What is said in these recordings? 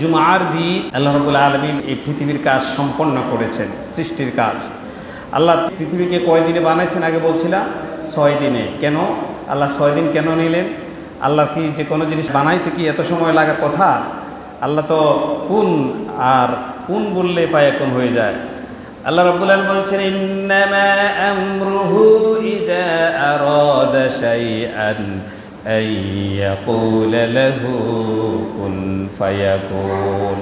জুমার দিন আল্লাহ রবুল্লা আলমিন এই পৃথিবীর কাজ সম্পন্ন করেছেন, সৃষ্টির কাজ। আল্লাহ পৃথিবীকে কয় দিনে বানাইছেন? আগে বলছিলাম, ছয় দিনে। কেন? আল্লাহ ছয় দিন কেন নিলেন? আল্লাহ কি যে কোনো জিনিস বানাইতে কি এত সময় লাগার কথা? আল্লাহ তো কোন আর কোন বললে পায়ে কোন হয়ে যায়। আল্লাহ রাব্বুল আলামিন বলছেন, ইন্নামা আমরুহু ইযা আরাদা শাইআন। আন ইয়াকুলা লাহু কুন ফায়াকুন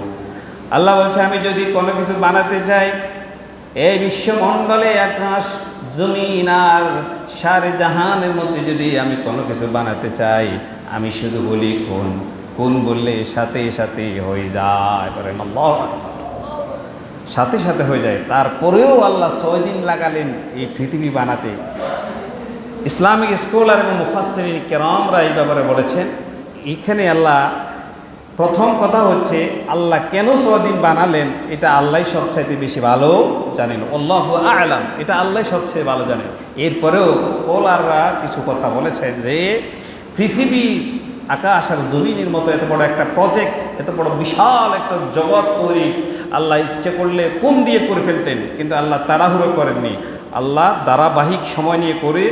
আল্লাহ বলছে, আমি যদি কোনো কিছু বানাতে চাই, এই বিশ্বমণ্ডলে আকাশ, জমিন আর সারে জাহানের মধ্যে যদি আমি কোনো কিছু বানাতে চাই, আমি শুধু বলি কোন। কোন বললে সাথে সাথে হয়ে যায়, বলেন আল্লাহ। সাথে সাথে হয়ে যায়। তারপরেও আল্লাহ ছয় দিন লাগালেন এই পৃথিবী বানাতে। ইসলামিক স্কলার এবং মুফাসরিন কেরামরা এই ব্যাপারে বলেছেন, এখানে আল্লাহ, প্রথম কথা হচ্ছে আল্লাহ কেন দিন বানালেন, এটা আল্লাহ সবচাইতে বেশি ভালো জানেন। আল্লাহ আলাম, এটা আল্লাহ সবচেয়ে ভালো জানেন। এরপরেও স্কলাররা কিছু কথা বলেছেন যে, পৃথিবী আকাশ আর জমিনের মতো এত বড় একটা প্রজেক্ট, এত বড় বিশাল একটা জগৎ তৈরি, আল্লাহ ইচ্ছে করলে কোন দিয়ে করে ফেলতেন, কিন্তু আল্লাহ তাড়াহুড়ো করেননি। আল্লাহ ধারাবাহিক সময় নিয়ে করে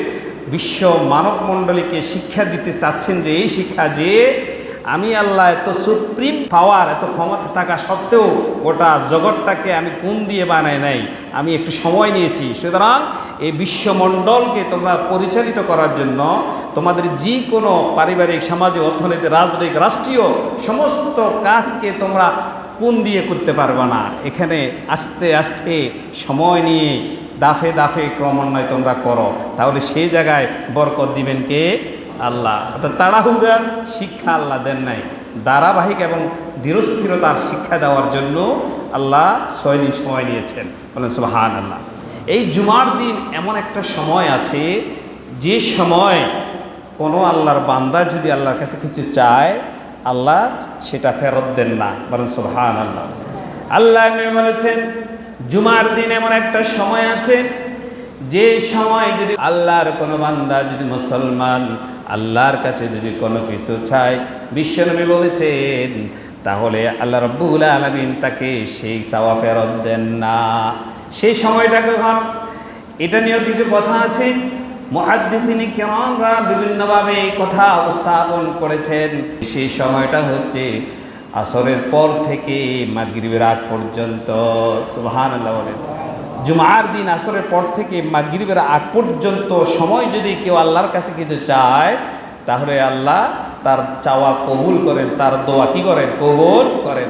বিশ্ব মানব মণ্ডলীকে শিক্ষা দিতে চাচ্ছেন যে এই শিক্ষা যে আমি আল্লাহ এত সুপ্রিম পাওয়ার, এত ক্ষমতা থাকা সত্ত্বেও গোটা জগৎটাকে আমি কোন দিয়ে বানাই নাই, আমি একটু সময় নিয়েছি। সুতরাং এই বিশ্বমণ্ডলকে তোমরা পরিচালিত করার জন্য তোমাদের যে কোনো পারিবারিক, সামাজিক, অর্থনৈতিক, রাজনৈতিক, রাষ্ট্রীয় সমস্ত কাজকে তোমরা কোন দিয়ে করতে পারবে না। এখানে আস্তে আস্তে সময় নিয়ে দাফে দাফে ক্রমান্বয়ে তোমরা করো। তাহলে সেই জায়গায় বরকত দিবেন কে? আল্লাহ। অর্থাৎ তাড়াহুড়া শিক্ষা আল্লাহ দেন নাই। ধারাবাহিক এবং দৃঢ়স্থিরতার শিক্ষা দেওয়ার জন্য আল্লাহ ছয় দিন সময় নিয়েছেন বলেন সুহান আল্লাহ এই জুমার দিন এমন একটা সময় আছে, যে সময় কোনো আল্লাহর বান্দা যদি আল্লাহর কাছে কিছু চায়, আল্লাহ সেটা ফেরত দেন না। বলেন সুহান আল্লাহ আল্লাহ বলেছেন জুমার দিন এমন একটা সময় আছে, যে সময় যদি আল্লাহর কোনো বান্দা, যদি মুসলমান আল্লাহর কাছে যদি কোনো কিছু চায়, বিশ্বনবী বলেছেন, তাহলে আল্লাহ রব্বুল আলমিন তাকে সেই চাওয়া ফেরত দেন না। সেই সময়টা কখন? এটা নিয়েও কিছু কথা আছে। মহাদ্দিসিনী কেমনরা বিভিন্নভাবে কথা উপস্থাপন করেছেন। সেই সময়টা হচ্ছে আসরের পর থেকে মাগরিবের আগ পর্যন্ত সুহান আল্লাহ বলেন। জুমার দিন আসরের পর থেকে মাগরিবের আগ পর্যন্ত সময় যদি কেউ আল্লাহর কাছে কিছু চায়, তাহলে আল্লাহ তার চাওয়া কবুল করেন, তার দোয়া কি করেন? কবুল করেন।